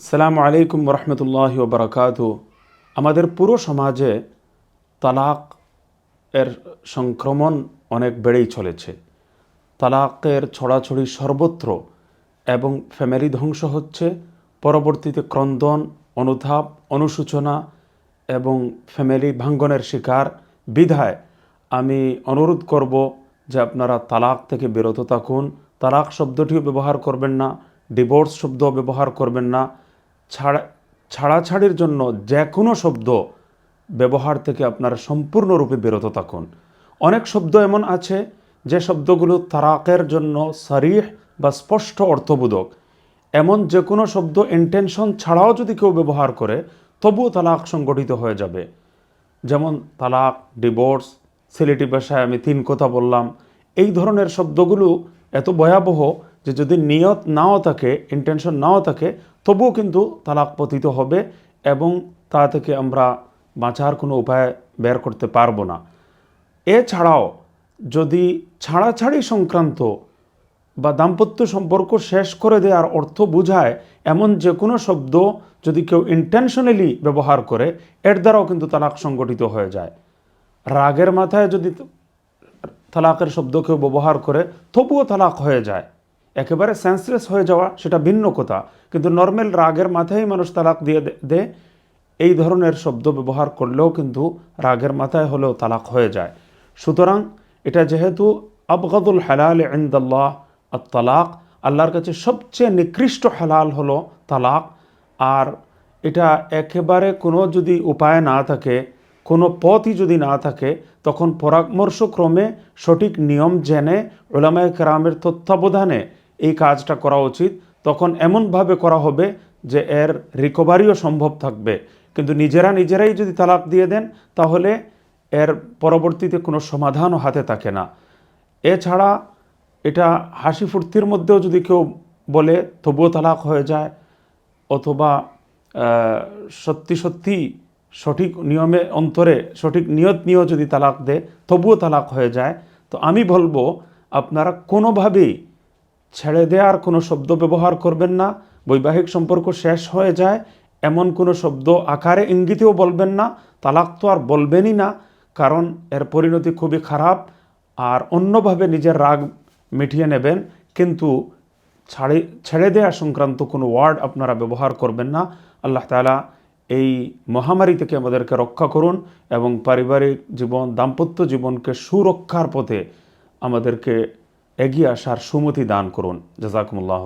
আসসালামু আলাইকুম রহমতুল্লাহ বরকাত আমাদের পুরো সমাজে তালাক এর সংক্রমণ অনেক বেড়েই চলেছে। তালাকের ছড়াছড়ি সর্বত্র এবং ফ্যামিলি ধ্বংস হচ্ছে। পরবর্তীতে ক্রন্দন অনুধাপ অনুশোচনা এবং ফ্যামিলি ভাঙ্গনের শিকার। বিধায় আমি অনুরোধ করব যে আপনারা তালাক থেকে বিরত থাকুন। তালাক শব্দটিও ব্যবহার করবেন না, ডিভোর্স শব্দ ব্যবহার করবেন না। ছাড়া, ছাড়াছাড়ির জন্য যে কোনো শব্দ ব্যবহার থেকে আপনারা সম্পূর্ণরূপে বিরত থাকুন। অনেক শব্দ এমন আছে যে শব্দগুলো তারাকের জন্য সারিহ বা স্পষ্ট অর্থবোধক। এমন যে কোনো শব্দ ইন্টেনশন ছাড়াও যদি কেউ ব্যবহার করে, তবুও তালাক সংগঠিত হয়ে যাবে। যেমন, তালাক ডিভোর্স সিলেটি ভাষায় আমি তিন কথা বললাম। এই ধরনের শব্দগুলো এত ভয়াবহ যে যদি নিয়ত নাও থাকে ইন্টেনশন নাও থাকে, তবুও কিন্তু তালাক পতিত হবে এবং তা থেকে আমরা বাঁচার কোনো উপায় বের করতে পারব না। এছাড়াও যদি ছাড়াছাড়ি সংক্রান্ত বা দাম্পত্য সম্পর্ক শেষ করে দেওয়ার অর্থ বোঝায়, এমন যে কোনো শব্দ যদি কেউ ইন্টেনশনালি ব্যবহার করে, এর দ্বারাও কিন্তু তালাক সংগঠিত হয়ে যায়। রাগের মাথায় যদি তালাকের শব্দ কেউ ব্যবহার করে, তবুও তালাক হয়ে যায়। একেবারে সেন্সলেস হয়ে যাওয়া সেটা ভিন্ন কথা। কিন্তু নর্মাল রাগের মাথায় মানুষ তালাক দিয়ে দেয় এই ধরনের শব্দ ব্যবহার করলেও কিন্তু রাগের মাথায় হলেও তালাক হয়ে যায়। সুতরাং এটা যেহেতু আবগাদুল হালাল ইন্দাল্লাহ আর তালাক আল্লাহর কাছে সবচেয়ে নিকৃষ্ট হালাল হলো তালাক। আর এটা একেবারে কোনো যদি উপায় না থাকে, কোনো পথই যদি না থাকে, তখন পরামর্শক্রমে সঠিক নিয়ম জেনে ওলামায় কেরামের তত্ত্বাবধানে এই কাজটা করা উচিত, তখন এমনভাবে করা হবে যে এর রিকভারিও সম্ভব থাকবে। কিন্তু নিজেরা নিজেরাই যদি তালাক দিয়ে দেন, তাহলে এর পরবর্তীতে কোনো সমাধানও হাতে থাকে না। এছাড়া এটা হাসি ফুর্তির মধ্যেও যদি কেউ বলে, তবুও তালাক হয়ে যায়, অথবা সত্যি সত্যি সঠিক নিয়মে অন্তরে সঠিক নিয়ত নিয়েও যদি তালাক দেয়, তবুও তালাক হয়ে যায়, তো আমি বলব, আপনারা কোনোভাবেই ছেড়ে দেওয়ার কোনো শব্দ ব্যবহার করবেন না, বৈবাহিক সম্পর্ক শেষ হয়ে যায়, এমন কোনো শব্দ আকারে ইঙ্গিতেও বলবেন না, তালাক তো আর বলবেনই না, কারণ এর পরিণতি খুবই খারাপ আর অন্যভাবে নিজের রাগ মিটিয়ে নেবেন, কিন্তু ছাড়ে, ছেড়ে দেওয়া সংক্রান্ত কোনো ওয়ার্ড আপনারা ব্যবহার করবেন না। আল্লাহ তালা এই মহামারী থেকে আমাদেরকে রক্ষা করুন এবং পারিবারিক জীবন, দাম্পত্য জীবনকে সুরক্ষার পথে আমাদেরকে এগিয়ে আসার সুমতি দান করুন। জাজাকুমুল্লাহ